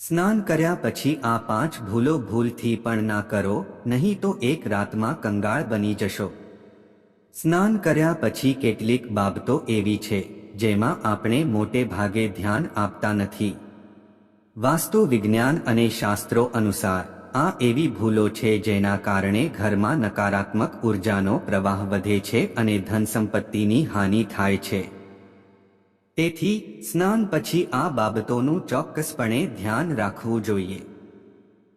સ્નાન કર્યા પછી આ પાંચ ભૂલો ભૂલથી પણ ના કરો, નહીં તો એક રાતમાં કંગાળ બની જશો. સ્નાન કર્યા પછી કેટલીક બાબતો એવી છે, જેમાં આપણે મોટે ભાગે ધ્યાન આપતા નથી. વાસ્તુ વિજ્ઞાન અને શાસ્ત્રો અનુસાર, આ એવી ભૂલો છે જેના કારણે ઘરમાં નકારાત્મક ઉર્જાનો પ્રવાહ વધે છે અને ધન સંપત્તિની હાનિ થાય છે. તેથી સ્નાન પછી આ બાબતોનું ચોક્કસપણે ધ્યાન રાખવું જોઈએ.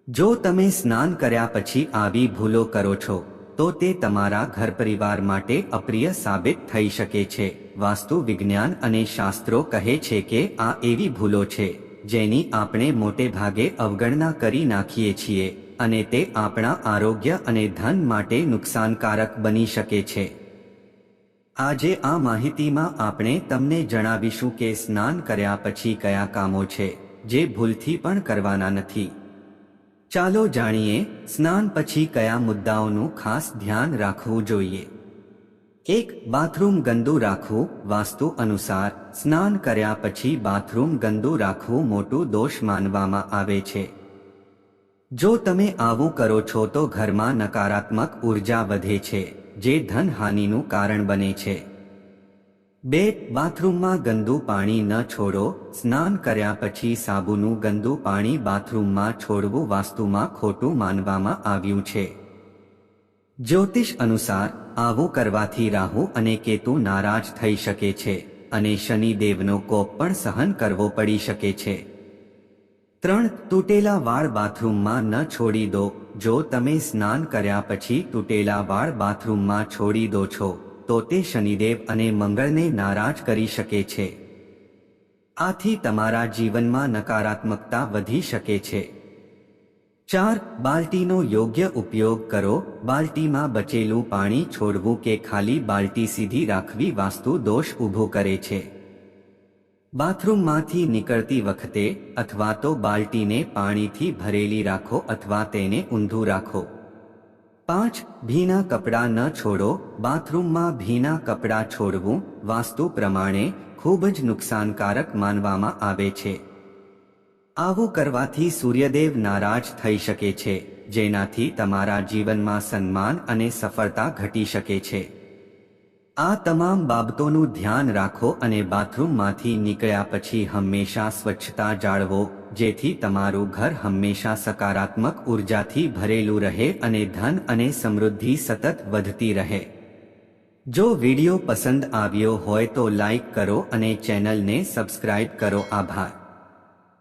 જો તમે સ્નાન કર્યા પછી આવી ભૂલો કરો છો, તો તે તમારા ઘર પરિવાર માટે અપ્રિય સાબિત થઈ શકે છે. વાસ્તુ વિજ્ઞાન અને શાસ્ત્રો કહે છે કે આ એવી ભૂલો છે, જેની આપણે મોટે ભાગે અવગણના કરી નાખીએ છીએ, અને તે આપણા આરોગ્ય અને ધન માટે નુકસાનકારક બની શકે છે. આજે આ માહિતીમાં આપણે તમને જણાવીશું કે સ્નાન કર્યા પછી કયા કામો છે, જે ભૂલથી પણ કરવાના નથી. ચાલો જાણીએ, સ્નાન પછી કયા મુદ્દાઓનું ખાસ ધ્યાન રાખવું જોઈએ. એક, બાથરૂમ ગંદુ રાખવું. વાસ્તુ અનુસાર, સ્નાન કર્યા પછી બાથરૂમ ગંદુ રાખવું મોટું દોષ માનવામાં આવે છે. જો તમે આવું કરો છો તો ઘરમાં નકારાત્મક ઊર્જા વધે છે. જે ધનહાનિનું કારણ બને છે. બે, બાથરૂમમાં ગંદુ પાણી ન છોડો. સ્નાન કર્યા પછી સાબુનું ગંદુ પાણી બાથરૂમમાં છોડવું વાસ્તુમાં ખોટું માનવામાં આવ્યું છે. જ્યોતિષ અનુસાર, આવું કરવાથી રાહુ અને કેતુ નારાજ થઈ શકે છે અને શનિદેવનો કોપ પણ સહન કરવો પડી શકે છે. ત્રણ, તૂટેલા વાળ બાથરૂમમાં ન છોડી દો. જો તમે સ્નાન કર્યા પછી તૂટેલા વાળ બાથરૂમમાં છોડી દો છો, તો તે શનિદેવ અને મંગળને નારાજ કરી શકે છે. આથી તમારા જીવનમાં નકારાત્મકતા વધી શકે છે. ચાર, બાલ્ટીનો યોગ્ય ઉપયોગ કરો. બાલ્ટીમાં બચેલું પાણી છોડવું કે ખાલી બાલ્ટી સીધી રાખવી વાસ્તુ દોષ ઊભો કરે છે. બાથરૂમમાંથી નીકળતી વખતે અથવા તો બાલ્ટીને પાણીથી ભરેલી રાખો અથવા તેને ઊંધું રાખો. પાંચ, ભીના કપડાં ન છોડો. બાથરૂમમાં ભીના કપડાં છોડવું વાસ્તુ પ્રમાણે ખૂબ જ નુકસાનકારક માનવામાં આવે છે. આવું કરવાથી સૂર્યદેવ નારાજ થઈ શકે છે, જેનાથી તમારા જીવનમાં સન્માન અને સફળતા ઘટી શકે છે. આ તમામ બાબતોનું ધ્યાન રાખો અને બાથરૂમમાંથી નીકળ્યા પછી હંમેશા સ્વચ્છતા જાળવો, જેથી તમારું ઘર હંમેશા સકારાત્મક ઉર્જાથી ભરેલું રહે અને ધન અને સમૃદ્ધિ સતત વધતી રહે. જો વિડિયો પસંદ આવ્યો હોય તો લાઈક કરો અને ચેનલને સબસ્ક્રાઇબ કરો. આભાર.